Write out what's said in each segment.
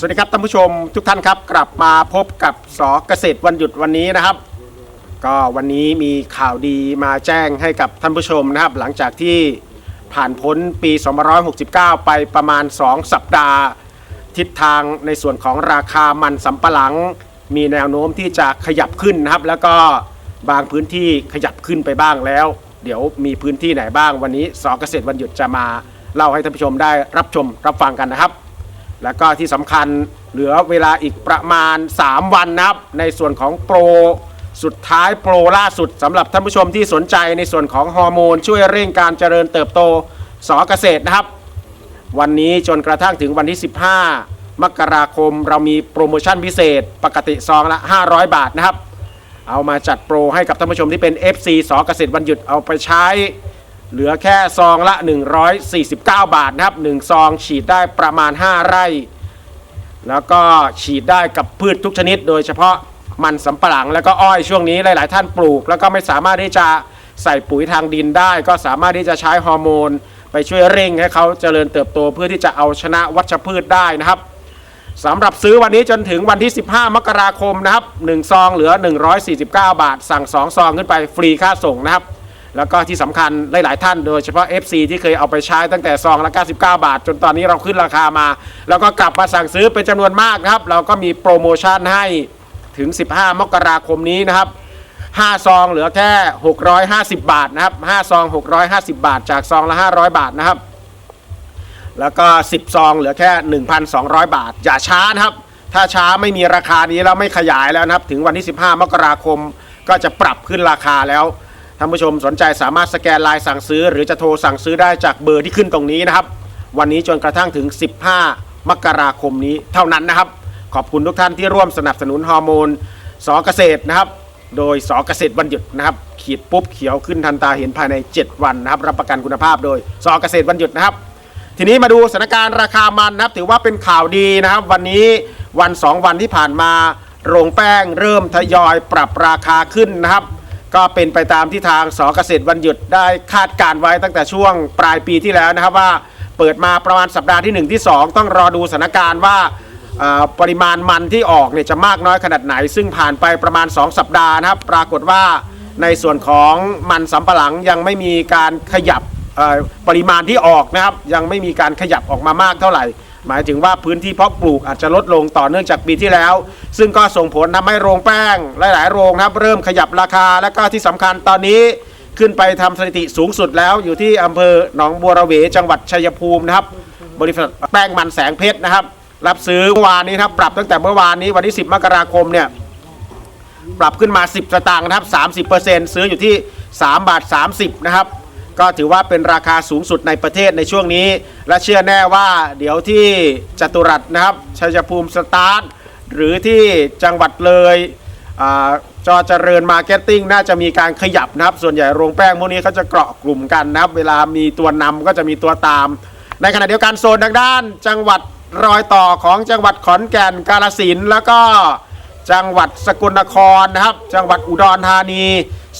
สวัสดีครับท่านผู้ชมทุกท่านครับ กลับมาพบกับสอเกษตรวันหยุดวันนี้นะครับ ก็วันนี้มีข่าวดีมาแจ้งให้กับท่านผู้ชมนะครับ หลังจากที่ผ่านพ้นปี2569 ไปประมาณ 2 สัปดาห์ ทิศทางในส่วนของราคามันสำปะหลัง มีแนวโน้มที่จะขยับขึ้นนะครับ แล้วก็บางพื้นที่ขยับขึ้นไปบ้างแล้ว เดี๋ยวมีพื้นที่ไหนบ้างวันนี้สอเกษตรวันหยุดจะมาเล่าให้ท่านผู้ชมได้รับชมรับฟังกันนะครับ แล้วก็ที่สำคัญเหลือเวลาอีกประมาณ 3 วันนะครับ ในส่วนของโปรสุดท้ายโปรล่าสุดสำหรับท่านผู้ชมที่สนใจในส่วนของฮอร์โมน ช่วยเร่งการเจริญเติบโตสอเกษตรนะครับ วันนี้จนกระทั่งถึงวันที่ 15 มกราคมเรามีโปรโมชั่นพิเศษ ปกติซองละ 500 บาทนะครับ เอามาจัดโปรให้กับท่านผู้ชมที่เป็น FC สอเกษตรวันหยุดเอาไปใช้ เหลือแค่ซองละ 149 บาทนะครับ 1 ซองฉีดได้ประมาณ 5 ไร่ แล้วก็ฉีดได้กับพืชทุกชนิด โดยเฉพาะมันสำปะหลังแล้วก็อ้อยช่วงนี้หลาย ๆ ท่านปลูก แล้วก็ไม่สามารถที่จะใส่ปุ๋ยทางดินได้ ก็สามารถที่จะใช้ฮอร์โมน ไปช่วยเร่งให้เขาเจริญเติบโตเพื่อที่จะเอาชนะวัชพืชได้นะครับสำหรับซื้อวันนี้จนถึงวันที่ 15 มกราคมนะครับ1ซองเหลือ 149 บาท สั่ง 2 ซองขึ้นไปฟรีค่าส่งนะครับ แล้วก็ที่สำคัญหลาย ๆ ท่านโดยเฉพาะ FC ที่เคยเอาไปใช้ตั้งแต่ซองละ 99 บาท จนตอนนี้เราขึ้นราคามา แล้วก็กลับมาสั่งซื้อเป็นจำนวนมากครับ เราก็มีโปรโมชั่นให้ถึง 15 มกราคมนี้นะครับ5ซองเหลือแค่ 650 บาทนะครับ5ซอง 650 บาท จากซองละ 500 บาทนะครับ แล้วก็ 10 ซองเหลือแค่ 1,200 บาท อย่าช้านะครับ ถ้าช้าไม่มีราคานี้แล้วไม่ขยายแล้วนะครับ ถึงวันที่ 15 มกราคมก็จะปรับขึ้นราคาแล้ว ท่านผู้ชมสนใจสามารถสแกนลน์สั่งซื้อ หรือจะโทรสั่งซื้อได้จากเบอร์ที่ขึ้นตรงนี้นะครับ วันนี้จนกระทั่งถึง 15 มกราคมนี้เท่านั้นนะครับ ขอบคุณทุกท่านที่ร่วมสนับสนุนฮอร์โมนสอเกษตรนะครับ โดยสอเกษตรวันหยุดนะครับ ขีดปุ๊บเขียวขึ้นทันตาเห็นภายใน 7 วันนะครับ รับประกันคุณภาพโดยสอเกษตรวันหยุดนะครับ ทีนี้มาดูสถานการณ์ราคามันนะครับ ถือว่าเป็นข่าวดีนะครับ วันนี้วัน 2 วันที่ผ่านมา โรงแป้งเริ่มทยอยปรับราคาขึ้นนะครับ ก็เป็นไปตามที่ทางสเกษตรวันหยุดได้คาดการไว้ตั้งแต่ช่วงปลายปีที่แล้วนะครับว่าเปิดมาประมาณสัปดาห์ที่ 1 ที่ 2 ต้องรอดูสถานการณ์ว่าปริมาณมันที่ออกเนี่ยจะมากน้อยขนาดไหน ซึ่งผ่านไปประมาณ 2 สัปดาห์นะครับ ปรากฏว่าในส่วนของมันสำปะหลังยังไม่มีการขยับปริมาณที่ออกนะครับ ยังไม่มีการขยับออกมามากเท่าไหร่ หมายถึงว่าพื้นที่เพาะปลูกอาจจะลดลงต่อเนื่องจากปีที่แล้ว ซึ่งก็ส่งผลทำให้โรงแป้ง หลาย ๆ โรงนะครับเริ่มขยับราคาและก็ที่สำคัญตอนนี้ขึ้นไปทำสถิติสูงสุดแล้วอยู่ที่อำเภอหนองบัวระเวจังหวัดชัยภูมินะครับ บริษัทแป้งมันแสงเพชรนะครับ รับซื้อเมื่อวานนี้ครับปรับตั้งแต่เมื่อวานนี้วันที่ 10 มกราคมเนี่ยปรับขึ้นมา 10 สตางค์นะครับ 30%ซื้ออยู่ที่ 3 บาท 30 นะครับ ก็ถือว่าเป็นราคาสูงสุดในประเทศในช่วงนี้ และเชื่อแน่ว่าเดี๋ยวที่จตุรัสนะครับชัยภูมิสตาร์ทหรือที่จังหวัดเลยอจอเจริญมาร์เก็ตติ้งน่าจะมีการขยับนะครับ ส่วนใหญ่โรงแป้งพวกนี้เขาจะเกาะกลุ่มกันนะครับ เวลามีตัวนำก็จะมีตัวตาม ในขณะเดียวกันโซนทางด้าน จังหวัดรอยต่อของจังหวัดขอนแก่นกาฬสินแล้วก็จังหวัดสกลนครนะครับ จังหวัดอุดรธานี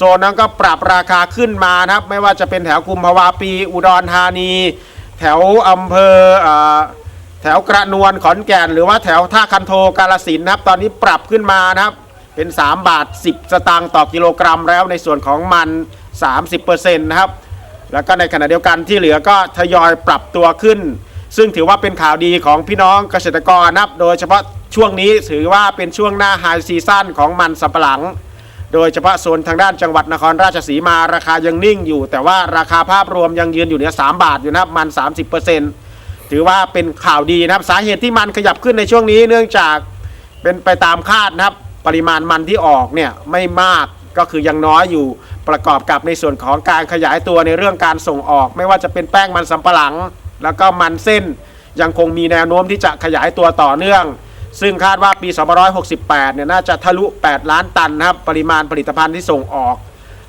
โซนนั้นก็ปรับราคาขึ้นมานะครับ ไม่ว่าจะเป็นแถวกุมภาวาปี อุดรธานี แถวอำเภอแถวกระนวลขอนแก่น หรือว่าแถวท่าคันโทกาลสินนะครับ ตอนนี้ปรับขึ้นมานะครับ เป็น 3 บาท 10 สตางค์ต่อกิโลกรัมแล้วในส่วนของมัน 30%นะครับ แล้วก็ในขณะเดียวกันที่เหลือก็ทยอยปรับตัวขึ้น ซึ่งถือว่าเป็นข่าวดีของพี่น้องเกษตรกรนะครับ โดยเฉพาะช่วงนี้ถือว่าเป็นช่วงหน้าไฮซีซั่นของมันสำปะหลัง โดยเฉพาะโซนทางด้านจังหวัดนครราชสีมาราคายังนิ่งอยู่ แต่ว่าราคาภาพรวมยังยืนอยู่เนี่ยสบาทอยู่นะครับมัน 30%ถือว่าเป็นข่าวดีนะครับ สาเหตุที่มันขยับขึ้นในช่วงนี้เนื่องจากเป็นไปตามคาดนะครับ ปริมาณมันที่ออกเนี่ยไม่มากก็คือยังน้อยอยู่ประกอบกับในส่วนของการขยายตัวในเรื่องการส่งออก ไม่ว่าจะเป็นแป้งมันสำปะหลัง แล้วก็มันเส้นยังคงมีแนวโน้มที่จะขยายตัวต่อเนื่อง ซึ่งคาดว่าปี 2568 เนี่ยน่าจะทะลุ 8 ล้านตันนะครับ ปริมาณผลิตภัณฑ์ที่ส่งออก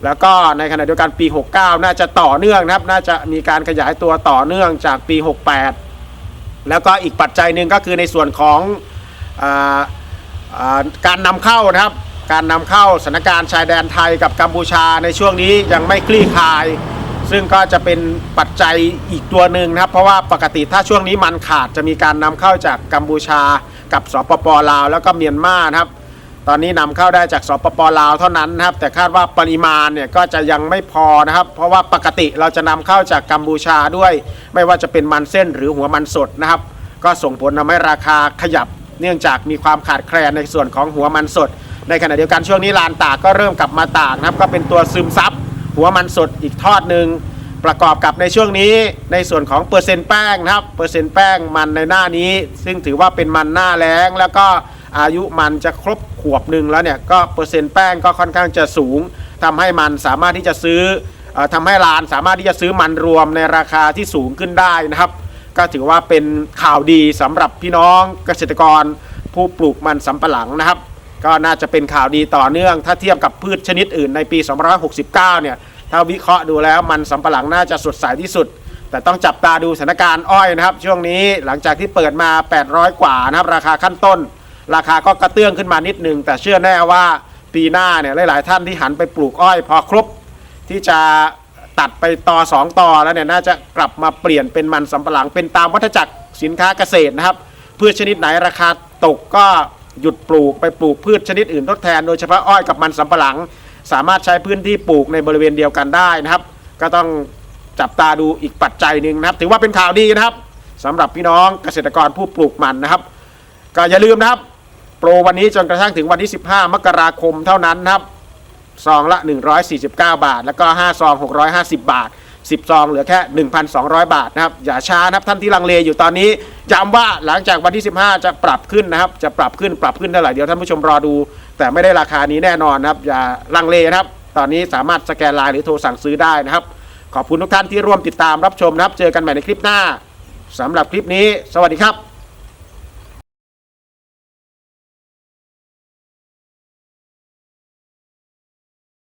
แล้วก็ในขณะเดียวกันปี 69 น่าจะต่อเนื่องนะครับ น่าจะมีการขยายตัวต่อเนื่องจากปี 68 แล้วก็อีกปัจจัยหนึ่งก็คือในส่วนของอาอาการนำเข้านะครับ การนำเข้าสถานการณ์ชายแดนไทยกับกัมพูชาในช่วงนี้ยังไม่คลี่คลาย ซึ่งก็จะเป็นปัจจัยอีกตัวหนึ่งนะครับ เพราะว่าปกติถ้าช่วงนี้มันขาดจะมีการนำเข้าจากกัมพูชา กับสปปลาวแล้วก็เมียนมานะครับ ตอนนี้นำเข้าได้จากสปปลาวเท่านั้นนะครับ แต่คาดว่าปริมาณเนี่ยก็จะยังไม่พอนะครับ เพราะว่าปกติเราจะนำเข้าจากกัมพูชาด้วย ไม่ว่าจะเป็นมันเส้นหรือหัวมันสดนะครับ ก็ส่งผลทำให้ราคาขยับ เนื่องจากมีความขาดแคลนในส่วนของหัวมันสด ในขณะเดียวกันช่วงนี้ลานตากก็เริ่มกลับมาตากนะครับ ก็เป็นตัวซึมซับหัวมันสดอีกทอดหนึ่ง ประกอบกับในช่วงนี้ในส่วนของเปอร์เซ็นต์แป้งนะครับเปอร์เซ็นต์แป้งมันในหน้านี้ ซึ่งถือว่าเป็นมันหน้าแล้งแล้วก็อายุมันจะครบขวบหนึ่งแล้วเนี่ยก็เปอร์เซ็นต์แป้งก็ค่อนข้างจะสูงทำให้มันสามารถที่จะซื้อเออทำให้ร้านสามารถที่จะซื้อมันรวมในราคาที่สูงขึ้นได้นะครับ ก็ถือว่าเป็นข่าวดีสำหรับพี่น้องเกษตรกร ผู้ปลูกมันสำปะหลังนะครับ ก็น่าจะเป็นข่าวดีต่อเนื่อง ถ้าเทียบกับพืชชนิดอื่นในปี 2569 เนี่ย ถ้าวิเคราะห์ดูแล้วมันสำปะหลังน่าจะสดใสที่สุด แต่ต้องจับตาดูสถานการณ์อ้อยนะครับ ช่วงนี้หลังจากที่เปิดมา 800 กว่านะครับ ราคาขั้นต้น ราคาก็กระเตื้องขึ้นมานิดนึง แต่เชื่อแน่ว่าปีหน้าเนี่ยหลาย ๆ ท่านที่หันไปปลูกอ้อย พอครบที่จะตัดไปต่อ2ต่อแล้วเนี่ยน่าจะกลับมาเปลี่ยนเป็นมันสำปะหลังเป็นตามวัฏจักรสินค้าเกษตรนะครับพืชชนิดไหนราคาตกก็หยุดปลูกไปปลูกพืชชนิดอื่นทดแทนโดยเฉพาะอ้อยกับมันสำปะหลัง สามารถใช้พื้นที่ปลูกในบริเวณเดียวกันได้นะครับ ก็ต้องจับตาดูอีกปัจจัยหนึ่งนะครับ ถือว่าเป็นข่าวดีนะครับสำหรับพี่น้องเกษตรกรผู้ปลูกมันนะครับ ก็อย่าลืมนะครับ โปรวันนี้จนกระทั่งถึงวันที่ 15 มกราคมเท่านั้นนะครับซองละ 149 บาท แล้วก็ 5 ซอง 650 บาท 10 ซองเหลือแค่ 1,200 บาทนะครับ อย่าช้านะครับท่านที่ลังเลอยู่ตอนนี้ย้ำว่าหลังจากวันที่ 15 จะปรับขึ้นนะครับ จะปรับขึ้นปรับขึ้นเท่าไหร่เดี๋ยวท่านผู้ชมรอดู แต่ไม่ได้ราคานี้แน่นอนนะครับ อย่าลังเลนะครับ ตอนนี้สามารถสแกนไลน์หรือโทรสั่งซื้อได้นะครับ ขอบคุณทุกท่านที่ร่วมติดตามรับชมนะครับ เจอกันใหม่ในคลิปหน้าสำหรับคลิปนี้ สวัสดีครับ